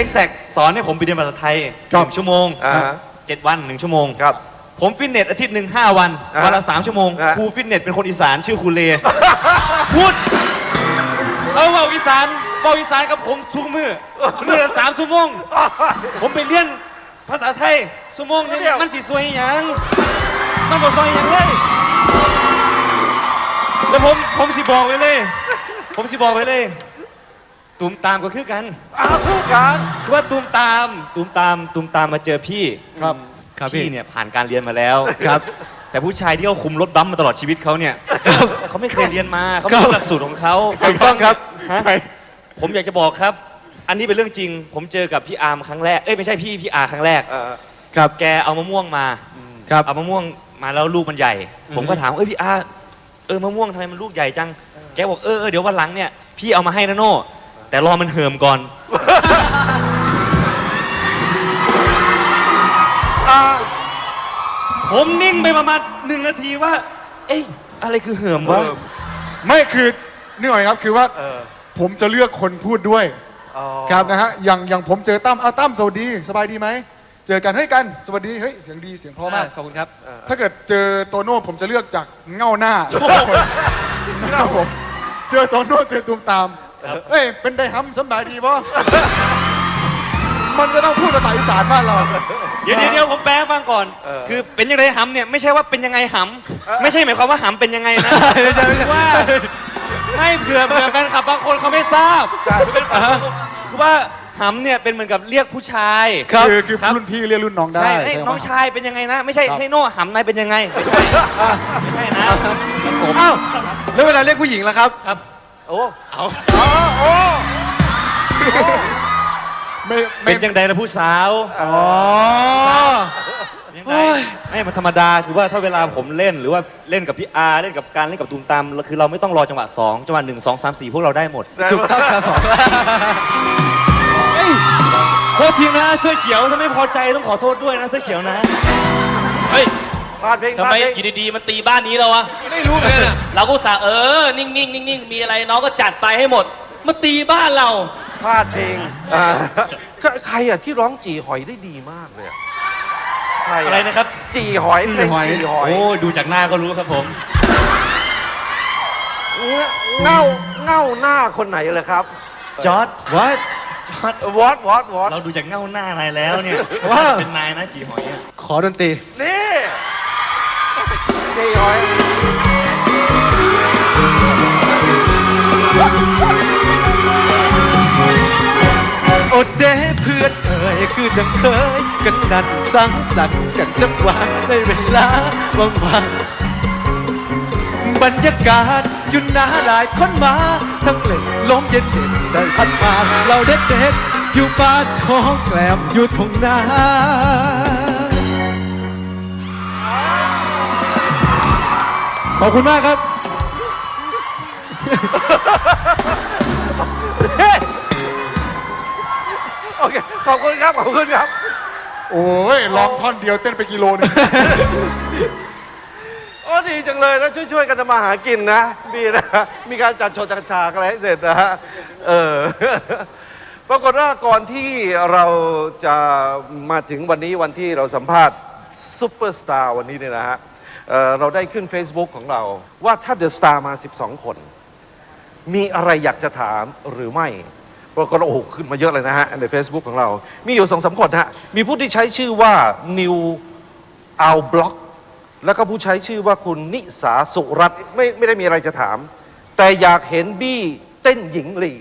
exact สอนให้ผมไปเรียนภาษาไทยหครับนึ่งชั่วโมงอ่าฮะ เจ็ดวันหนึ่งชั่วโมง ครับ ผมฟิตเนสอาทิตย์หนึ่งห้าวัน อ่าวันละสามชั่วโมง อ่าครูฟิตเนสเป็นคนอีสานชื่อครูเล พูดเขาเว่าอีสานเว่าอีสานกับผมทุกมือมือละสามชั่วโมง ผมไปเรียนภาษาไทยชั่วโมงหนึงมันสิสวยหยังมันบ่ซอยหยังเลยแล้วผมผมสิบอกไว้เลย ผมสิบอกไว้เลย ตูมตามก็คือกัน อ้าวคู่กันคือว่าตูมตามตูมตามตูมตามมาเจอพี่ครับพี่เนี่ยผ่านการเรียนมาแล้วครับ แต่ผู้ชายที่เขาคุมรถบัมป์มาตลอดชีวิตเขาเนี่ยเขาไม่เคยเรียนมาเขาไม่ครับรู้หลักสูตรของเขาถูกต้องครับฮะผมอยากจะบอกครับ อันนี้เป็นเรื่องจริง ผมเจอกับพี่อาร์มครั้งแรกเอ้ยไม่ใช่พี่พี่อาร์ครั้งแรก เออ ครับ แกเอามะม่วงมาครับ เอามะม่วงมาแล้วลูกมันใหญ่ ผมก็ถามเอ้ยพี่อาร์เออมะม่วงทำไมมันลูกใหญ่จัง แกบอกเออเออเดี๋ยววันหลังเนี่ยพี่เอามาให้นะโน่ แต่รอมันเหิมก่อนอ่าผมนิ่งไปประมาณหนึ่งนาทีว่า เอ้ยอะไรคือเหิมวะ ไม่คือนี่หน่อยครับคือว่าเออผมจะเลือกคนพูดด้วยอ๋อครับนะฮะอย่างอย่างผมเจอตั้มเอาตั้มสวัสดีสบายดีไหมเจอกันเฮ้ยกันสวัสดีเฮ้ยเสียงดีเสียงเพราะมากขอบคุณครับ ถ้าเกิดเจอโตโน่ผมจะเลือกจากเงาหน้านะครับผมเจอโตโน่เจอตูมตาม เอ้ยเป็นไดฮัมสำบายดีป่ะมันก็ต้องพูดภาษาอีสานบ้านเราเดี๋ยวเดี๋ยวเดี๋ยวผมแปลให้ฟังก่อน คือเป็นยังไงหำเนี่ยไม่ใช่ว่าเป็นยังไงหำไม่ใช่หมายความว่าหำเป็นยังไงนะไม่ใช่ไม่ใช่ว่าไม่เผื่อเผื่อแฟนคลับบางคนเขาไม่ทราบคือเป็นคือว่าหำเนี่ยเป็นเหมือนกับเรียกผู้ชายครับคือคือครับรุ่นพี่เรียกรุ่นน้องได้ใช่เอ้ยใช่ไหมน้องชายเป็นยังไงนะ ไม่ใช่ครับให้โน่หำนายเป็นยังไงไม่ใช่ไม่ใช่นะผมอ้าวแล้วเวลาเรียกผู้หญิงล่ะครับครับ โอ้เอาอ๋อโอ้ไม่ไม่เป็นยังไงนะผู้สาวอ๋อยังโอ้ไงยไม่มันธรรมดาคือว่าถ้าเวลาผมเล่นหรือว่าเล่นกับพี่อาร์เล่นกับการเล่นกับตูมตามคือเราไม่ต้องรอจังหวะสองจังหวะหนึ่งสองสามสี่พวกเราได้หมดถูกต้องครับผมเฮ้ยโทษทีนะเสื้อเขียวถ้าไม่พอใจต้องขอโทษด้วยนะเสื้อเขียวนะเฮ้ย พลาดเพลงทำพลาดไมเพลง อยู่ดีๆมันตีบ้านนี้เราวะไม่รู้เหมือนกันอะเราก็อุตสาห์เออ นิ่งๆนิ่งๆมีอะไรน้องก็จัดไปให้หมดมาตีบ้านเรา พลาดเพลงอ่าใครอะที่ร้องจีหอยได้ดีมากเลยอะใครอะไรนะครับ จีหอยเพลงจีหอย โอ้ดูจากหน้าก็รู้ครับผม เง่าเง่าหน้าคนไหนเลยครับจอร์ด what จอร์ดวอตวอตวอตเราดูจากเง่าหน้านายแล้วเนี่ย ว้าว เป็นนายนะจีหอยอะขอดนตรีนี่ จีหอยโอเดเพื่อนเอ่ยคือดังเคย กันนัดสังสรรค์กันจักวันในเวลาว่างๆบรรยากาศยู่หนาหลายคนมา ทั้งเล่นลมเย็นเย็นได้พัดมาเราเด็ดเด็ดอยู่บ้านของแกลมอยู่ทงนา ขอบคุณมากครับ โอเค ขอบคุณครับ ขอบคุณครับ โอ้ยร้องท่อนเดียวเต้นไปกิโลนึง โอ้ดีจังเลยนะ ช่วยๆกันทำมาหากินนะดีนะ มีการจัดโชว์จัดฉากอะไรให้เสร็จนะฮะ เออ ปรากฏว่าก่อนที่เราจะมาถึงวันนี้วันที่เราสัมภาษณ์ซูเปอร์สตาร์วันนี้เนี่ยนะฮะ เอ่อเราได้ขึ้น Facebook ของเราว่าถ้าเดอะสตาร์มา 12 คน มีอะไรอยากจะถามหรือไม่ปรากฏว่าโอ้โหขึ้นมาเยอะเลยนะฮะ ใน Facebook ของเรา มีอยู่สองสามคนฮะ มีผู้ที่ใช้ชื่อว่า New เอาบล็อกแล้วก็ผู้ใช้ชื่อว่าคุณนิสาสุรัตน์ไม่ไม่ได้มีอะไรจะถาม แต่อยากเห็นบี้เต้นหญิงลี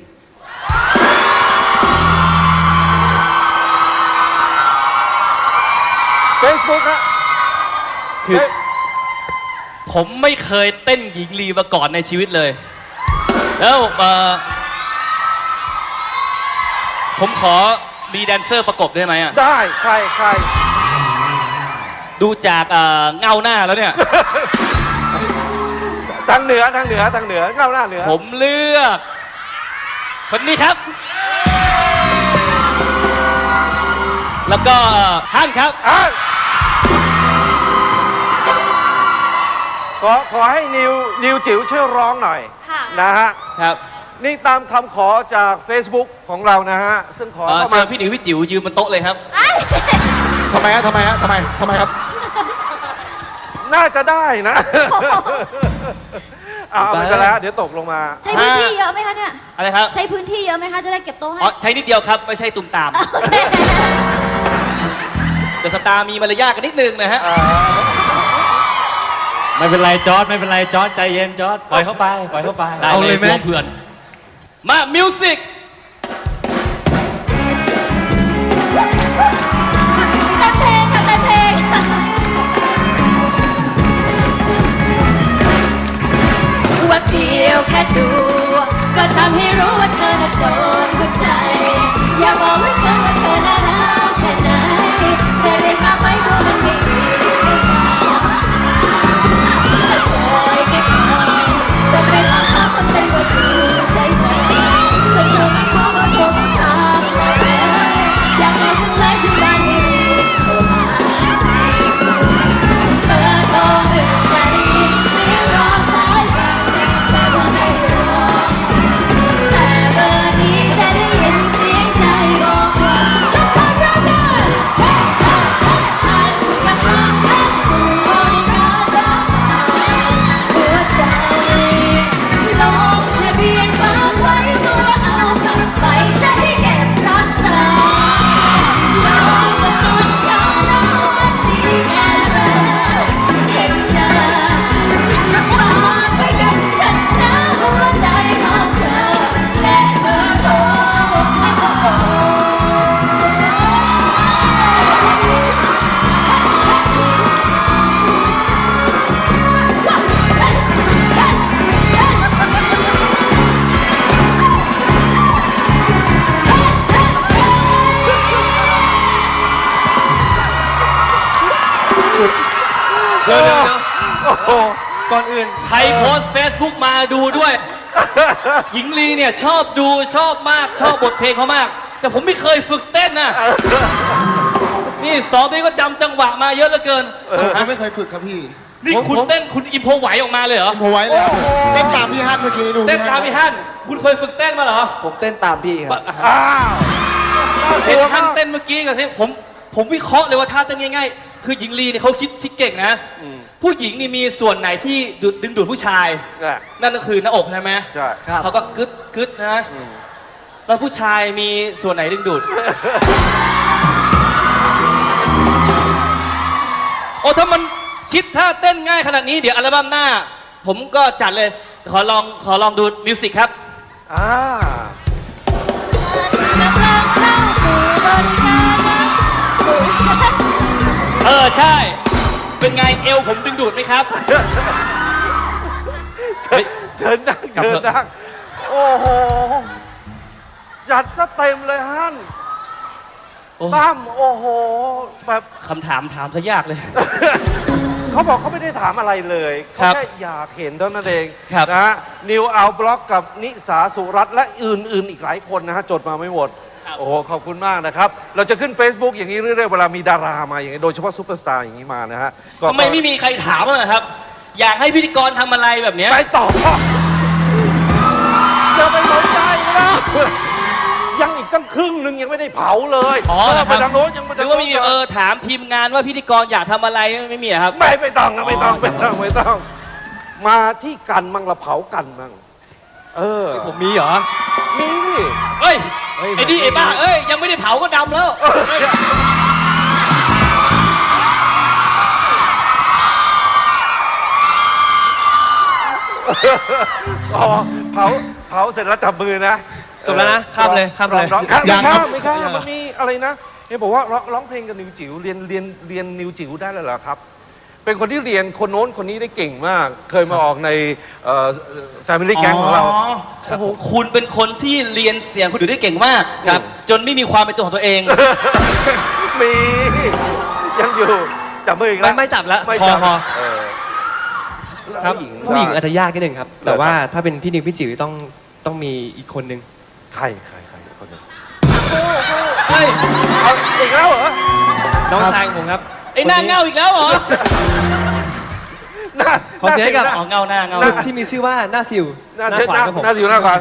Facebook ฮะคือ ผมไม่เคยเต้นหญิงลีมาก่อนในชีวิตเลย แล้วเอ่อผมขอมีแดนเซอร์ประกบได้ไหมอะได้ใครใครดูจากเอ่อเงาหน้าแล้วเนี่ย ทางเหนือทางเหนือทางเหนือก้าวหน้าเหนือ ผมเลือก คนนี้ครับ แล้วก็เอ่อฮั่นครับ ขอขอให้นิวนิวจิ๋วช่วยร้องหน่อยค่ะนะฮะครับนี่ตามคำขอจาก Facebook ของเรานะฮะ ซึ่งขอเอ่อเข้าเชิมาญพี่หนิวพี่จิ๋วยืนบนโต๊ะเลยครับ ทำไมฮะทำไมฮะทำไมทำไมครับ น่าจะได้นะ เอาเอาไปกันแล้วเดี๋ยวตกลงมา ใช้พื้นที่เยอะไหมคะเนี่ย อะไรครับ ใช้พื้นที่เยอะไหมคะ จะได้เก็บโต๊ะให้ อ๋อ ใช้นิดเดียวครับ ไม่ใช่ตุ่มตามโอเคเดอะสตาร์มีมารยาทกันนิดนึงนะฮะ ไม่เป็นไรจอร์ดไม่เป็นไรจอร์ดใจเย็นจอร์ดปล่อยเข้าไปปล่อยเข้าไปได้เลยกลัวเพื่อน มา มิวสิกเต้นเพลงค่ะเต้นเพลงแวับเดียวแค่ดู ก็ทำให้รู้ว่าเธอน่ะโดนหัวใจ อยากบอกเหลือเกินว่าเธอน่า เดี๋ยวเดี๋ยวเดี๋ยวโอ้โหก่อนอื่นใครโพสต์ Facebook มาดูด้วย หญิงลีเนี่ยชอบดูชอบมากชอบบทเพลงเขามาก แต่ผมไม่เคยฝึกเต้นนะนี่สองตัวนี้ก็จำจังหวะมาเยอะเหลือเกินผมไม่เคยฝึกครับพี่นี่คุณเต้นคุณอิมโพไหวออกมาเลยเหรอผมไว้เลยครับเต้นตามพี่ฮัทเมื่อกี้นี่ดูเต้นตามพี่ฮั่นคุณเคยฝึกเต้นมาเหรอผมเต้นตามพี่ครับอ้าวน่ากเห็ลันวท่านมากเต้นเมื่อกี้กับที่ผมผมวิเคราะห์เลยว่าท่าเต้นง่ายๆ คือหญิงลีเนี่ยเขาคิดคิดเก่งนะผู้หญิงนี่มีส่วนไหนที่ดูดดึงดูดผู้ชายน่ะนั่นก็คือหน้าอกใช่ไหมใช่ ครับเขาก็กึดกึดนะแล้วผู้ชายมีส่วนไหนดึงดูด โอ้ถ้ามันคิดท่าเต้นง่ายขนาดนี้เดี๋ยวอัลบั้มหน้า ผมก็จัดเลย ขอลองขอลองดูมิวสิกครับ อ่ากำลังเข้าสู่บริการรักเออใช่ เป็นไงเอวผมดึงดูดไหมครับ เชิญเชิญนั่งกลับเชิญเถอะนั่งโอ้โหจัดซะเต็มเลยฮั่นโอ้ ตั้มโอ้โห แบบคำถามถามซะยากเลย เขาบอกเขาไม่ได้ถามอะไรเลยครัเขาบแค่อยากเห็นเท่านั้นเองครับ นะฮะนิวเอาบล็อกกับนิสาสุรัตน์และอื่นๆ อีกหลายคนนะฮะจดมาไม่หมด โอ้โหขอบคุณมากนะครับ เราจะขึ้น Facebook อย่างนี้เรื่อยๆ เวลามีดารามาอย่างนี้โดยเฉพาะซูเปอร์สตาร์อย่างนี้มานะฮะก็ทำไมไม่มีใครถามเลยครับ อยากให้พิธีกรทำอะไรแบบเนี้ยไปต่อจะไปสนใจแล้วยังอีกตั้งครึ่งหนึ่งยังไม่ได้เผาเลยอ๋อเอเหรออคไปรับทางโน้นยังไม่หรือว่ามีเออถามทีมงานว่าพิธีกรอยากทำอะไรไม่มีเหรอครับ ไม่ไม่ต้องนะไม่ต้องไม่ต้องไม่ต้อง มาที่กันมั่งละเผากันมั่ง เออ ผมมีเหรอ มีนี่เอ้ย ไอ้นี่ไอ้บ้า เอ้ย ยังไม่ได้เผาก็ดำแล้ว อ๋อเผาเผาเสร็จแล้วจับมือนะจบแล้วนะข้ามเลยข้ามเลยร้องข้ามยัไม่งครัข้าบมไม่ข้ามมันมีอะไรนะเนี่ยบอกว่าร้องร้องเพลงกับนิวจิ๋วเรียนเรียนเรียนนิวจิ๋วได้เลยเหรอครับ เป็นคนที่เรียนคนโน้นคนนี้ได้เก่งมาก เคยมาออกในแฟมิลี่แก๊งของเราโอ้โหคุณเป็นคนที่เรียนเสียงคนอื่นได้เก่งมากครับ จนไม่มีความเป็นตัวของตัวเอง มียังอยู่จับมืออีกแล้วไม่ไม่จับแล้วไม่พอจับพอเออแล้วครับผู้หญิงผู้หญิงอาจจะยากนิดนึงครับ แต่ว่าถ้าเป็นพี่นิวพี่จิ๋วต้องต้องมีอีกคนนึงใครใครใครคนหนึงเฮ้ยเอาอีกแล้วเหรอน้องชายของผมครับไอ้หน้าเง่าอีกแล้วเหรอหน้าขอเสียงให้กับหน้าอ๋อเงาหน้าเงาหน้าที่มีชื่อว่าหน้าซิวหน้าหน้าเสียขวาหน้าครับผม หน้าสิวหน้าก่อน